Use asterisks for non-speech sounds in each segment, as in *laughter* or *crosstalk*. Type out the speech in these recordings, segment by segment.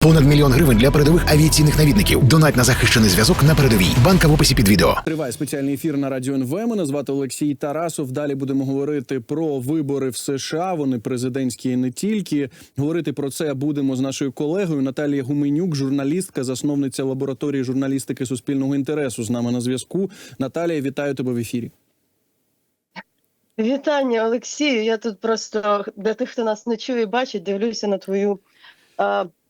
Понад мільйон гривень для передових авіаційних навідників. Донать на захищений зв'язок на передовій. Банка в описі під відео. Триває спеціальний ефір на радіо НВ. Мене звати Олексій Тарасов. Далі будемо говорити про вибори в США. Вони президентські і не тільки. Говорити про це будемо з нашою колегою Наталія Гуменюк, журналістка, засновниця лабораторії журналістики суспільного інтересу. З нами на зв'язку. Наталія, вітаю тебе в ефірі. Вітання, Олексію. Я тут просто для тих, хто нас не чує, і бачить, дивлюся на твою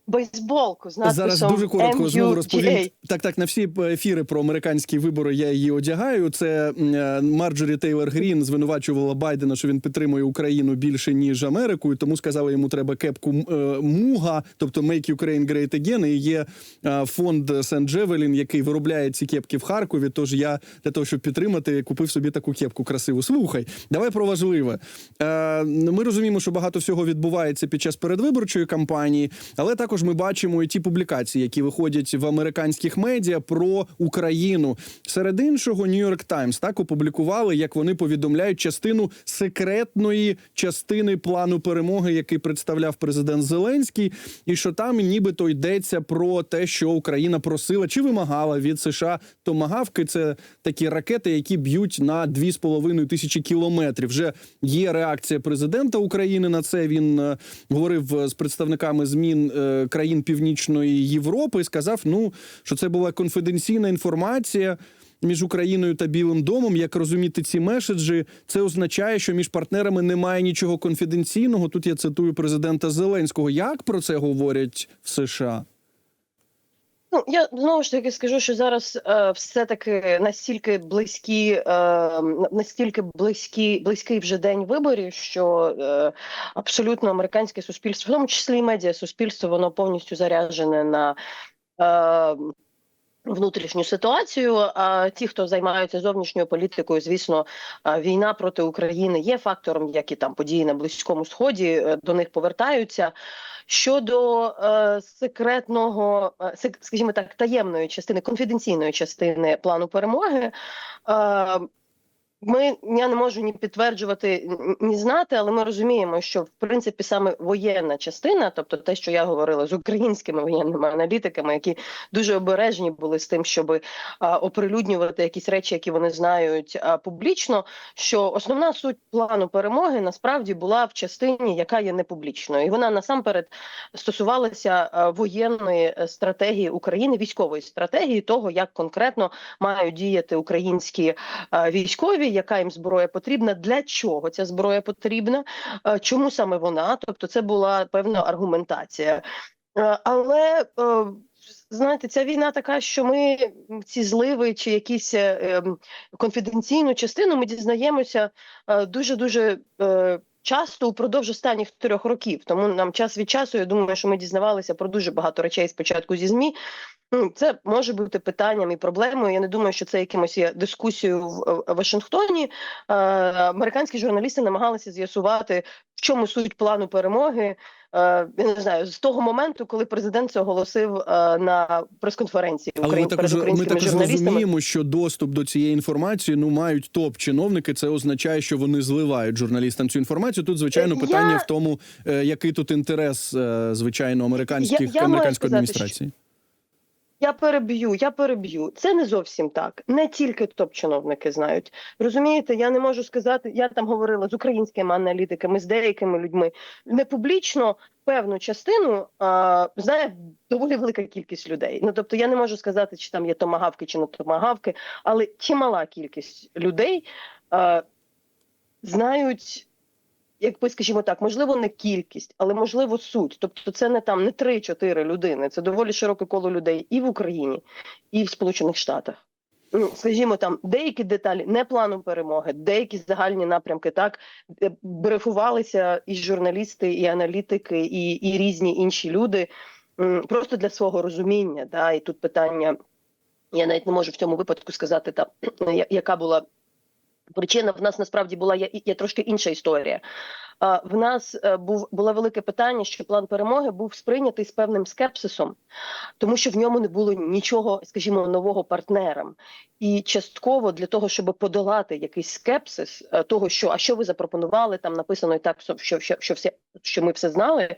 бейсболку з надписом Зараз дуже коротко знову MUGA. розповім. Так, так, на всі ефіри про американські вибори я її одягаю. Це е, Марджорі Тейлор Грін звинувачувала Байдена, що він підтримує Україну більше ніж Америку, і тому сказала йому треба кепку е, Муга, тобто Make Ukraine Great Again. І є е, фонд Сент Джевелін, який виробляє ці кепки в Харкові. Тож я для того, щоб підтримати, купив собі таку кепку красиву. Слухай, давай про важливе. Ми розуміємо, що багато всього відбувається під час передвиборчої кампанії, але також ми бачимо і ті публікації, які виходять в американських медіа про Україну. Серед іншого, York Times так опублікували, як вони повідомляють частину секретної частини плану перемоги, який представляв президент Зеленський, і що там нібито йдеться про те, що Україна просила чи вимагала від США томагавки. Це такі ракети, які б'ють на 2,5 тисячі кілометрів. Вже є реакція президента України на це. Він е, говорив з представниками змін е, країн Північної Європи сказав: ну що це була конфіденційна інформація. Між Україною та Білим домом, як розуміти ці меседжі, це означає, що між партнерами немає нічого конфіденційного. Тут я цитую президента Зеленського. Як про це говорять в США? Ну я знову ж таки скажу, що зараз е, все таки настільки близькі, е, настільки близькі, близький вже день виборів, що е, абсолютно американське суспільство, в тому числі і медіа суспільство, воно повністю заряджене на. Е, Внутрішню ситуацію. А ті, хто займаються зовнішньою політикою, звісно, а, війна проти України є фактором, як і там події на близькому сході е, до них повертаються. Щодо е, секретного, е, скажімо так, таємної частини, конфіденційної частини плану перемоги. Е, ми я не можу ні підтверджувати, ні- знати, але ми розуміємо, що в принципі саме воєнна частина, тобто те, що я говорила з українськими воєнними аналітиками, які дуже обережні були з тим, щоб а, оприлюднювати якісь речі, які вони знають а, публічно. Що основна суть плану перемоги насправді була в частині, яка є непублічною, і вона насамперед стосувалася а, воєнної е, стратегії України, військової стратегії, того як конкретно мають діяти українські е, військові, яка їм зброя потрібна, для чого ця зброя потрібна, е, чому саме вона? Тобто, це була певна аргументація. Е, Але е, знаєте, ця війна така, що ми ці зливи чи якісь ем, конфіденційну частину ми дізнаємося дуже дуже. Часто упродовж останніх трьох років, тому нам час від часу. Я думаю, що ми дізнавалися про дуже багато речей спочатку зі змі. Ну, це може бути питанням і проблемою. Я не думаю, що це якимось є дискусією в в Вашингтоні. Е, американські журналісти намагалися з'ясувати, в чому суть плану перемоги. Е, я не знаю, з того моменту, коли президент це оголосив е, на прес-конференції Але ми також, ми також розуміємо, що доступ до цієї інформації ну мають топ-чиновники. Це означає, що вони зливають журналістам цю інформацію. Тут звичайно Е, питання я- в тому, який тут інтерес, звичайно, американських Я- я американської сказати, адміністрації. Я переб'ю, я переб'ю. Це не зовсім так. Не тільки топ-чиновники знають. Розумієте, я не можу сказати. Я там говорила з українськими аналітиками, з деякими людьми. Не публічно певну частину а, знає доволі велика кількість людей. Ну тобто, я не можу сказати, чи там є томагавки, чи не томагавки, але чимала кількість людей а, знають. Якби скажімо так, можливо, не кількість, але можливо суть. Тобто, це не там не 3-4 людини. Це доволі широке коло людей і в Україні, і в Сполучених Штатах. Ну, скажімо, там деякі деталі не плану перемоги, деякі загальні напрямки так е, брифувалися і журналісти, і аналітики, і, і різні інші люди просто для свого розуміння. Да, і тут питання. Я навіть не можу в цьому випадку сказати, та *clears throat* яка була причина. В нас насправді була є, є трошки інша історія. В нас е, був було велике питання, що план перемоги був сприйнятий з певним скепсисом, тому що в ньому не було нічого, скажімо, нового партнерам. І частково для того, щоб подолати якийсь скепсис е, того, що а що ви запропонували, там написано і так, що, що, що все, що ми все знали. е,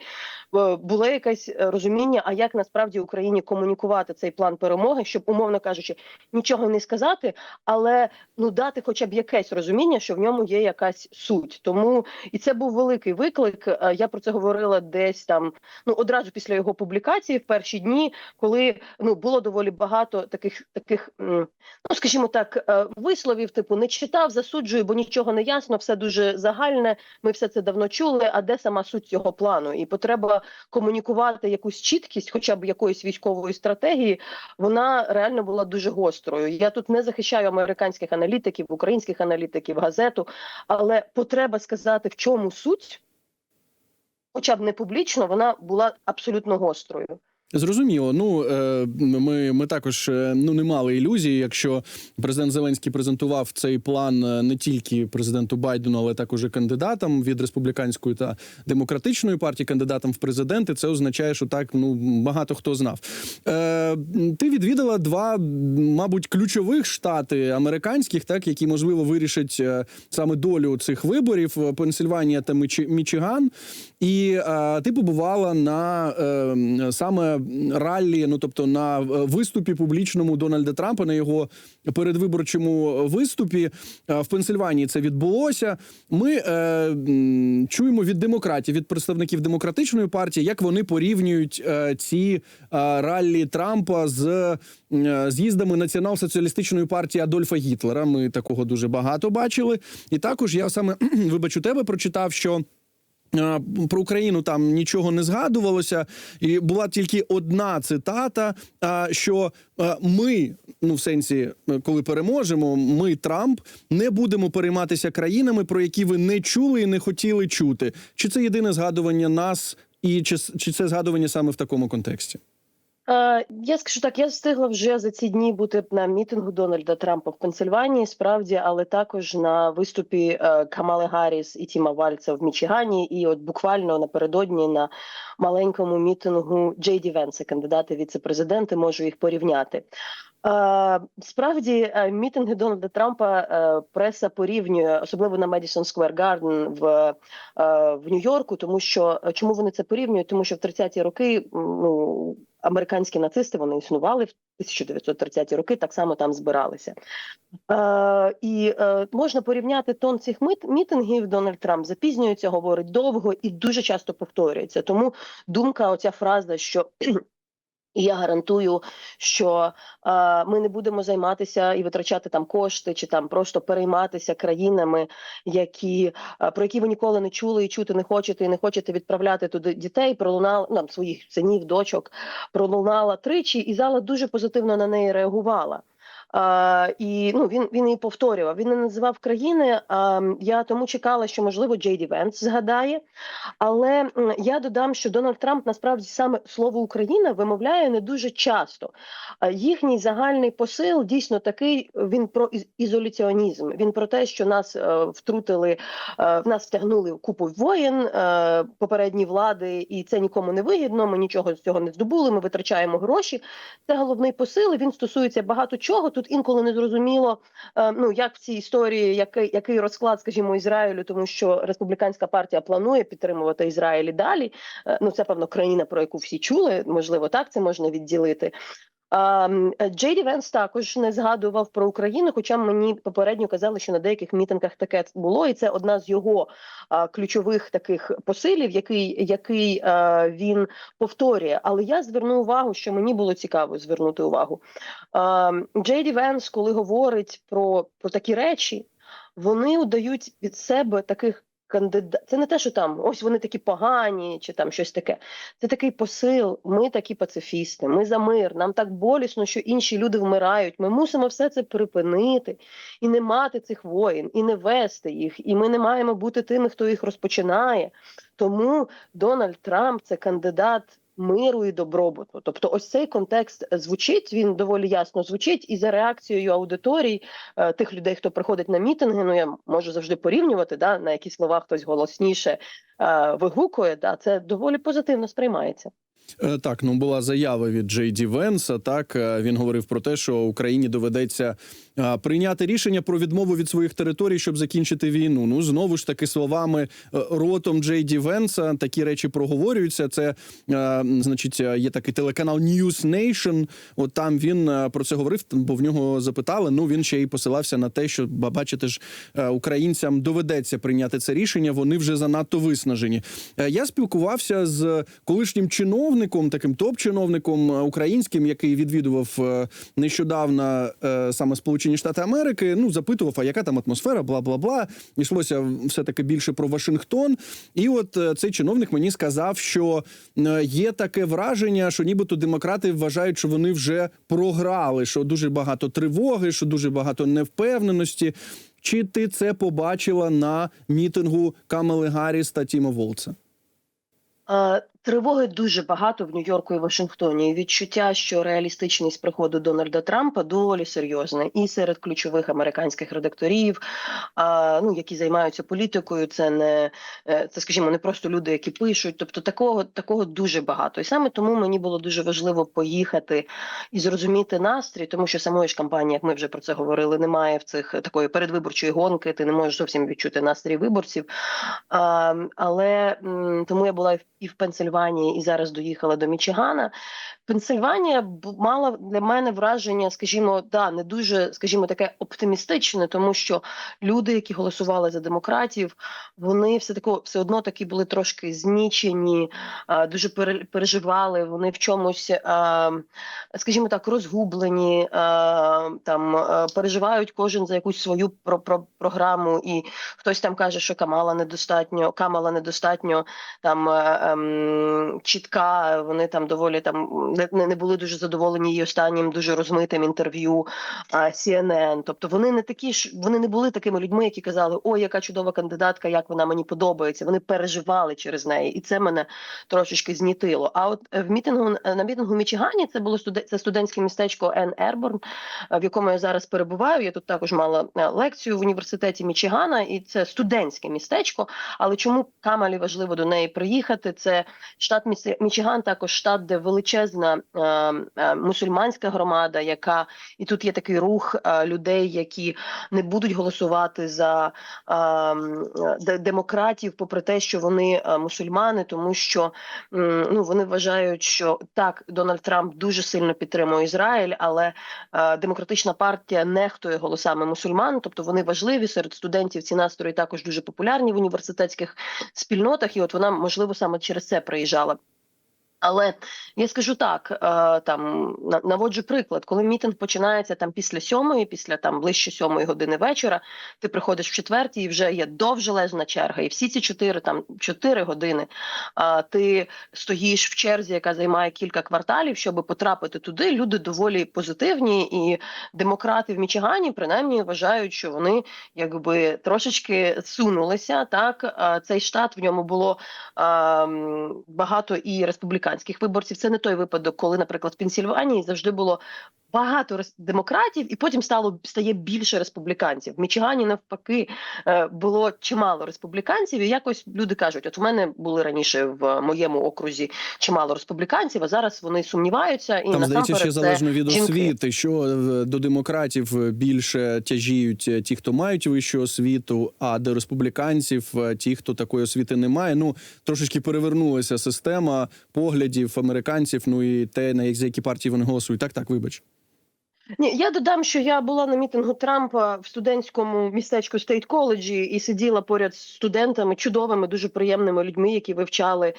Було якесь розуміння, а як насправді Україні комунікувати цей план перемоги, щоб, умовно кажучи, нічого не сказати, але ну дати хоча б якесь розуміння, що в ньому є якась суть. Тому і це був великий виклик. Е, Я про це говорила десь там, ну одразу після його публікації, в перші дні, коли ну було доволі багато таких таких. ну скажімо так, е, висловів, типу не читав, засуджую, бо нічого не ясно, все дуже загальне. Ми все це давно чули. А де сама суть цього плану? І потреба комунікувати якусь чіткість, хоча б якоїсь військової стратегії, вона реально була дуже гострою. Я тут не захищаю американських аналітиків, українських аналітиків, газету, але потреба сказати, в чому суть, хоча б не публічно, вона була абсолютно гострою. Зрозуміло. Ну е, ми, ми також е, ну не мали ілюзії, якщо президент Зеленський презентував цей план е, не тільки президенту Байдену, але також і кандидатам від республіканської та демократичної партії, кандидатам в президенти. Це означає, що так ну багато хто знав. Е, Ти відвідала два, мабуть, ключових штати американських, так які можливо вирішать саме долю цих виборів: Пенсильванія та Мічиган. І е, ти побувала на е, саме раллі, ну тобто на е, виступі публічному Дональда Трампа на його передвиборчому виступі Е, в Пенсильванії. Це відбулося. Ми е, чуємо від демократів, від представників демократичної партії, як вони порівнюють е, ці е, раллі Трампа з е, з'їздами націонал-соціалістичної партії Адольфа Гітлера. Ми такого дуже багато бачили. І також я саме *clears throat* вибач у тебе прочитав, що. Про Україну там нічого не згадувалося, і була тільки одна цитата: що ми, ну в сенсі, коли переможемо, ми Трамп не будемо перейматися країнами, про які ви не чули і не хотіли чути. Чи це єдине згадування нас, і чи, чи це згадування саме в такому контексті? Е, Я скажу так, я встигла вже за ці дні бути на мітингу Дональда Трампа в Пенсильванії, справді, але також на виступі е, Камали Гарріс і Тіма Вальца в Мічигані, і от буквально напередодні на маленькому мітингу Джей Ді Венса, кандидати віце-президенти, можу їх порівняти. Е, Справді мітинги Дональда Трампа преса порівнює, особливо на Madison Square Garden в, в Нью-Йорку, тому що чому вони це порівнюють? Тому що в 30-ті роки ну американські нацисти вони існували в 1930-ті роки, так само там збиралися. Е, і е, можна порівняти тон цих мит, мітингів. Дональд Трамп запізнюється, говорить довго і дуже часто повторюється. Тому думка, оця фраза, що і я гарантую, що е, ми не будемо займатися і витрачати там кошти, чи там просто перейматися країнами, які е, про які ви ніколи не чули і чути не хочете, і не хочете відправляти туди дітей. Пролунала нам своїх синів, дочок пролунала тричі, і зала дуже позитивно на неї реагувала. Uh, і ну він він її повторював. Він не називав країни. А я тому чекала, що можливо Джей Ді Венс згадає. Але я додам, що Дональд Трамп насправді саме слово Україна вимовляє не дуже часто. Їхній загальний посил дійсно такий. Він про із- ізоляціонізм. Він про те, що нас е, втрутили, е, в нас втягнули купу воєн е, попередні влади, і це нікому не вигідно. Ми нічого з цього не здобули. Ми витрачаємо гроші. Це головний посил. Він стосується багато чого. Тут інколи не зрозуміло, е, ну як в цій історії, який, який розклад, скажімо, Ізраїлю, тому що республіканська партія планує підтримувати Ізраїль і далі. Е, Ну це певно країна, про яку всі чули. Можливо, так це можна відділити. А, м, Джей Ді Венс також не згадував про Україну, хоча мені попередньо казали, що на деяких мітингах таке було, і це одна з його ключових таких посилів, який, який він повторює. Але я зверну увагу, що мені було цікаво звернути увагу. А, Джей Ді Венс, коли говорить про, про такі речі, вони удають від себе таких кандидат. Це не те, що там ось вони такі погані, чи там щось таке. Це такий посил. Ми такі пацифісти, ми за мир. Нам так болісно, що інші люди вмирають. Ми мусимо все це припинити і не мати цих воїн, і не вести їх. І ми не маємо бути тими, хто їх розпочинає. Тому Дональд Трамп це кандидат миру і добробуту. Тобто, ось цей контекст звучить. Він доволі ясно звучить, і за реакцією аудиторій е, тих людей, хто приходить на мітинги. Ну я можу завжди порівнювати, да на які слова хтось голосніше е, вигукує. Да, це доволі позитивно сприймається. Е, Так, ну була заява від Джей Ді Венса. Так е, він говорив про те, що Україні доведеться е, прийняти рішення про відмову від своїх територій, щоб закінчити війну. Ну знову ж таки словами ротом Джей Ді Венса такі речі проговорюються. Це значить, є такий телеканал News Nation. От там він про це говорив, бо в нього запитали. Ну він ще й посилався на те, що ба- бачите ж українцям доведеться прийняти це рішення. Вони вже занадто виснажені. Я спілкувався з колишнім чиновником, таким топ-чиновником е, українським, який відвідував е, нещодавно е, саме Сполучені Штати Америки. Ну запитував, а яка там атмосфера, бла бла бла. Йшлося все таки більше про Вашингтон. І от цей чиновник мені сказав, що є таке враження, що нібито демократи вважають, що вони вже програли, що дуже багато тривоги, що дуже багато невпевненості. Чи ти це побачила на мітингу Камели Гарріс та Тіма Волца? Е, Тривоги дуже багато в Нью-Йорку і Вашингтоні. І відчуття, що реалістичність приходу Дональда Трампа доволі серйозна. І серед ключових американських редакторів, а, ну які займаються політикою, це не е, це, скажімо, не просто люди, які пишуть. Тобто такого такого дуже багато. І саме тому мені було дуже важливо поїхати і зрозуміти настрій, тому що самої ж кампанії, як ми вже про це говорили, немає в цих такої передвиборчої гонки. Ти не можеш зовсім відчути настрій виборців. А, але тому я була і в- в Пенсильванії, і зараз доїхала до Мічигана. Пенсильванія мала для мене враження, скажімо, да, не дуже, скажімо, таке оптимістичне, тому що люди, які голосували за демократів, вони все тако все одно таки були трошки знічені, дуже пере- переживали. Вони в чомусь, скажімо так, розгублені, там переживають кожен за якусь свою про, про програму, і хтось там каже, що Камала недостатньо, Камала недостатньо там ем, чітка. Вони там доволі там не, не були дуже задоволені її останнім дуже розмитим інтерв'ю CNN. Тобто вони не такі ж, вони не були такими людьми, які казали, ой, яка чудова кандидатка, як вона мені подобається. Вони переживали через неї, і це мене трошечки знітило. А от е, в мітингу на мітингу в Мічигані це було це студентське містечко Ен Ерборн, е, в якому я зараз перебуваю. Я тут також мала е, лекцію в університеті Мічигана, і це студентське містечко. Але чому Камалі важливо до неї приїхати? Це штат Мічиган, також штат, де величезна е, е, мусульманська громада, яка і тут є такий рух е, людей, які не будуть голосувати за демократів, попри те, що вони мусульмани, тому що ну вони вважають, що так Дональд Трамп дуже сильно підтримує Ізраїль, але демократична партія нехтує голосами мусульман, тобто вони важливі серед студентів. Ці настрої також дуже популярні в університетських спільнотах, і от вона можливо саме через це приїжджала. Але я скажу так: е, там на- наводжу приклад, коли мітинг починається там після сьомої, після там ближче сьомої години вечора, ти приходиш в четвертій, і вже є довжелезна черга, і всі ці чотири там чотири години. А ти стоїш в черзі, яка займає кілька кварталів, щоб потрапити туди. Люди доволі позитивні, і демократи в Мічигані принаймні вважають, що вони якби трошечки сунулися. Так цей штат в ньому було багато і республіканських виборців. Це не той випадок, коли, наприклад, в Пенсільванії завжди було багато демократів, і потім стало стає більше республіканців. В Мічигані навпаки е, було чимало республіканців, і якось люди кажуть: от в мене були раніше в моєму окрузі чимало республіканців, а зараз вони сумніваються і Там здається, ще залежно від жінки. освіти, що е, до демократів більше тяжіють е, ті, хто мають вищу освіту, а до республіканців ті, хто такої освіти не має. Ну трошечки перевернулася система поглядів американців. Ну і те на які партії вони голосують. Так, так, вибач. Ні, я додам, що я була на мітингу Трампа в студентському містечку Стейт коледжі і сиділа поряд з студентами, чудовими, дуже приємними людьми, які вивчали е,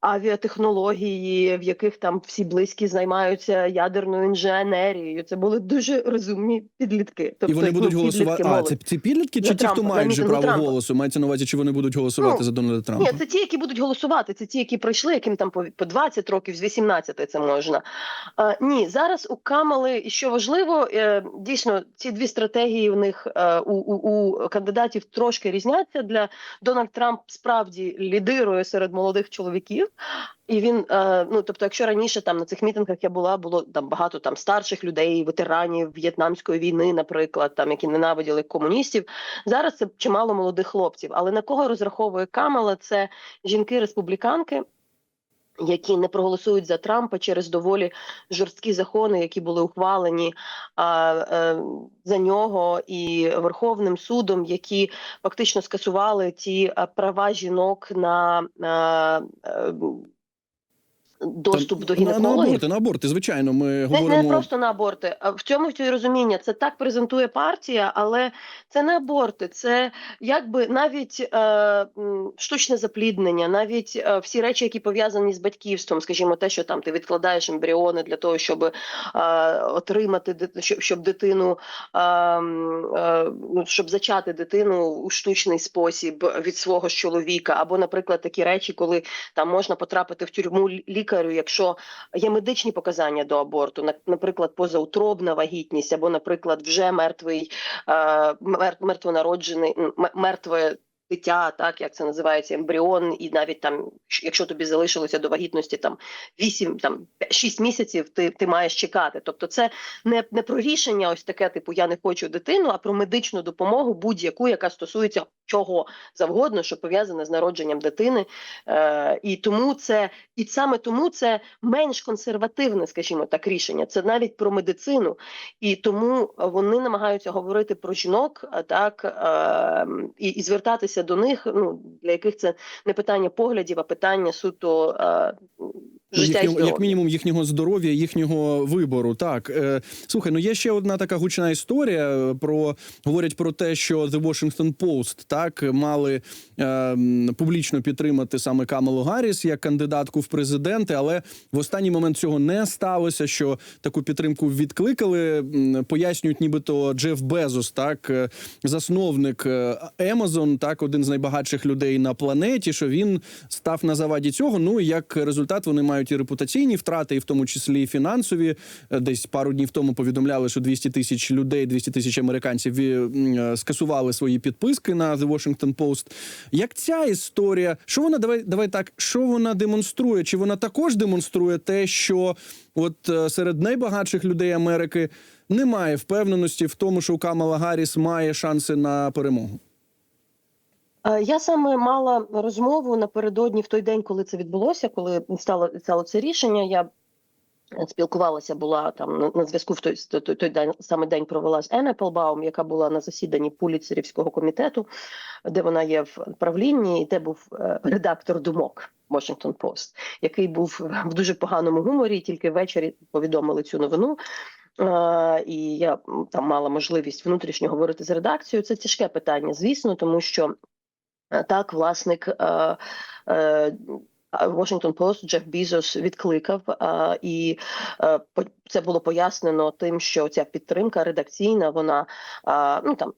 авіатехнології, в яких там всі близькі займаються ядерною інженерією. Це були дуже розумні підлітки. Тобто, і вони будуть голосувати. А молодь. це ці підлітки чи ті, хто мають вже право Трампа. голосу? Мається на увазі, чи вони будуть голосувати Ну, за Дональда Трампа? Ні, це ті, які будуть голосувати. Це ті, які пройшли, яким там по, по 20 років, з 18 це можна. А, ні, зараз у Камали Камали, і що важливо, е, дійсно ці дві стратегії в них е, у, у, у кандидатів трошки різняться. Для Дональд Трамп справді лідирує серед молодих чоловіків. І він, е, ну тобто, якщо раніше там на цих мітингах я була, було там багато там старших людей, ветеранів В'єтнамської війни, наприклад, там які ненавиділи комуністів. Зараз це чимало молодих хлопців. Але на кого розраховує Камала? Це жінки-республіканки, які не проголосують за Трампа через доволі жорсткі закони, які були ухвалені а, а, за нього і Верховним судом, які фактично скасували ті права жінок на. а, Доступ до на, на аборти, на аборти, звичайно, ми Не, говоримо. не просто на аборти. В цьому й розуміння. Це так презентує партія, але це не аборти, це якби навіть е, штучне запліднення, навіть е, всі речі, які пов'язані з батьківством, скажімо, те, що там ти відкладаєш ембріони для того, щоб е, отримати щоб, щоб дитину е, е, ну, щоб зачати дитину у штучний спосіб від свого чоловіка, або, наприклад, такі речі, коли там можна потрапити в тюрму лі- лікарю, якщо є медичні показання до аборту, на- наприклад, позаутробна вагітність, або, наприклад, вже мертвий е, мер- мертвонароджений мертве. Дитя, так як це називається, ембріон, і навіть там, якщо тобі залишилося до вагітності там 8, там 6 місяців, ти, ти маєш чекати. Тобто, це не, не про рішення, ось таке, типу я не хочу дитину, а про медичну допомогу, будь-яку, яка стосується чого завгодно, що пов'язане з народженням дитини. Е, і тому це, і саме тому це менш консервативне, скажімо так, рішення. Це навіть про медицину, і тому вони намагаються говорити про жінок, так е, і, і звертатися до них. Ну для яких це не питання поглядів, а питання суто життя Їхнього, як мінімум їхнього здоров'я, їхнього вибору. Так е, слухай, ну є ще одна така гучна історія. е, Про говорять про те, що The Washington Post так мали е, публічно підтримати саме Камалу Гарріс як кандидатку в президенти, але в останній момент цього не сталося. Що таку підтримку відкликали. Пояснюють, нібито Джеф Безос, так е, засновник е, Amazon, так один з найбагатших людей на планеті. Що він став на заваді цього. Ну як результат вони мають і репутаційні втрати, і в тому числі і фінансові. Е, Десь пару днів тому повідомляли, що 200 тисяч людей, 200 тисяч американців е, е, скасували свої підписки на The Washington Post. Як ця історія, що вона давай, давай так, що вона демонструє? Чи вона також демонструє те, що от серед найбагатших людей Америки немає впевненості в тому, що Камала Гарріс має шанси на перемогу? Е, Я саме мала розмову напередодні в той день, коли це відбулося, коли стало стало це рішення. Я спілкувалася, була там на, на зв'язку в той, той, той день саме день провела з Ен Еплбаум, яка була на засіданні Пуліцерівського комітету, де вона є в правлінні, і де був е, редактор думок Washington Post, який був в дуже поганому гуморі. Тільки ввечері повідомили цю новину. Е, і я там мала можливість внутрішньо говорити з редакцією. Це тяжке питання, звісно, тому що е, так власник. Е, е, Washington Post Джеф Бізос відкликав, і е, це було пояснено тим, що ця підтримка редакційна, вона ну там.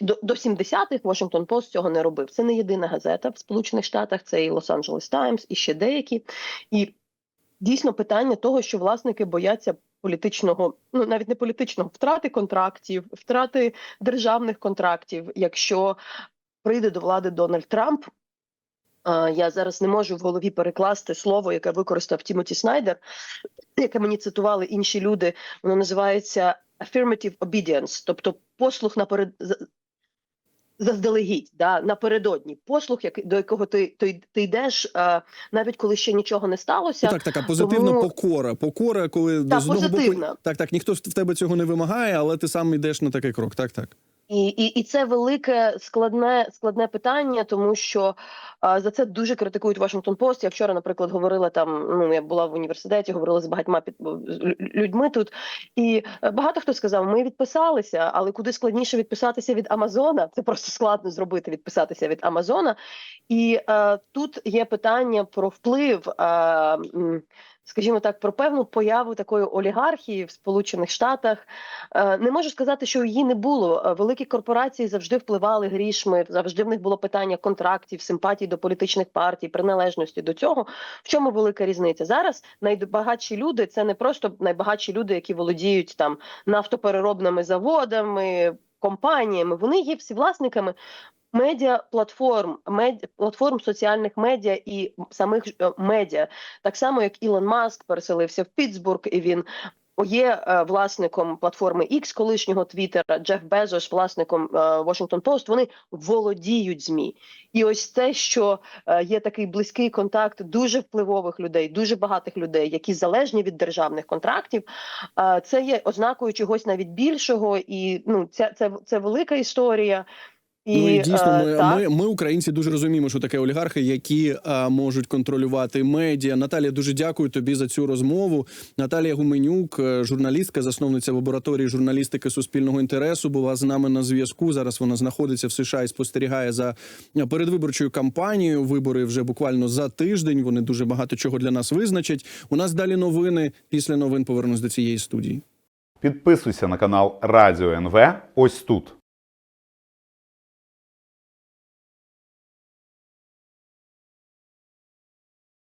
До, до 70-х Washington Post цього не робив. Це не єдина газета в Сполучених Штатах, це і Los-Angeles Times, і ще деякі. І дійсно питання того, що власники бояться політичного, ну навіть не політичного, втрати контрактів, втрати державних контрактів, якщо прийде до влади Дональд Трамп. Я зараз не можу в голові перекласти слово, яке використав Тімоті Снайдер, яке мені цитували інші люди. Воно називається affirmative obedience, тобто послух наперед заздалегідь, да, напередодні. Послух, як, до якого ти, ти, ти йдеш, а, навіть коли ще нічого не сталося. Ну, так, така позитивна тому- покора. Покора, коли Так, з одного боку так, так, ніхто в тебе цього не вимагає, але ти сам йдеш на такий крок. Так, так. І, і, і це велике складне складне питання, тому що а, за це дуже критикують Washington Post. Я вчора, наприклад, говорила там. Ну я була в університеті, говорила з багатьма під людьми тут, і е, багато хто сказав: ми відписалися, але куди складніше відписатися від Амазона. Це просто складно зробити відписатися від Амазона. І е, тут є питання про вплив. Е, м, скажімо так, про певну появу такої олігархії в Сполучених Штатах. Е, Не можу сказати, що її не було. Е, Великі корпорації завжди впливали грішми, завжди в них було питання контрактів, симпатій до політичних партій, приналежності до цього. В чому велика різниця? Зараз найбагатші люди це не просто найбагатші люди, які володіють там нафтопереробними заводами, компаніями. Вони є всі власниками медіа платформ, медіа платформ соціальних медіа і самих е, медіа, так само як Ілон Маск переселився в Пітсбург, і він. Є е, власником платформи X, колишнього Твіттера, Джеф Безос, власником е, Washington Post, Вони володіють змі, і ось те, що е, є такий близький контакт дуже впливових людей, дуже багатих людей, які залежні від державних контрактів. е, Це є ознакою чогось навіть більшого, і ну це це, це велика історія. Ну і дійсно, е, ми, так. ми, ми, українці, дуже розуміємо, що таке олігархи, які а, можуть контролювати медіа. Наталія, дуже дякую тобі за цю розмову. Наталія Гуменюк, е, журналістка, засновниця лабораторії журналістики суспільного інтересу, була з нами на зв'язку. Зараз вона знаходиться в США і спостерігає за е, передвиборчою кампанією. Вибори вже буквально за тиждень. Вони дуже багато чого для нас визначать. У нас далі новини. Після новин повернусь до цієї студії. Підписуйся на канал Радіо НВ ось тут.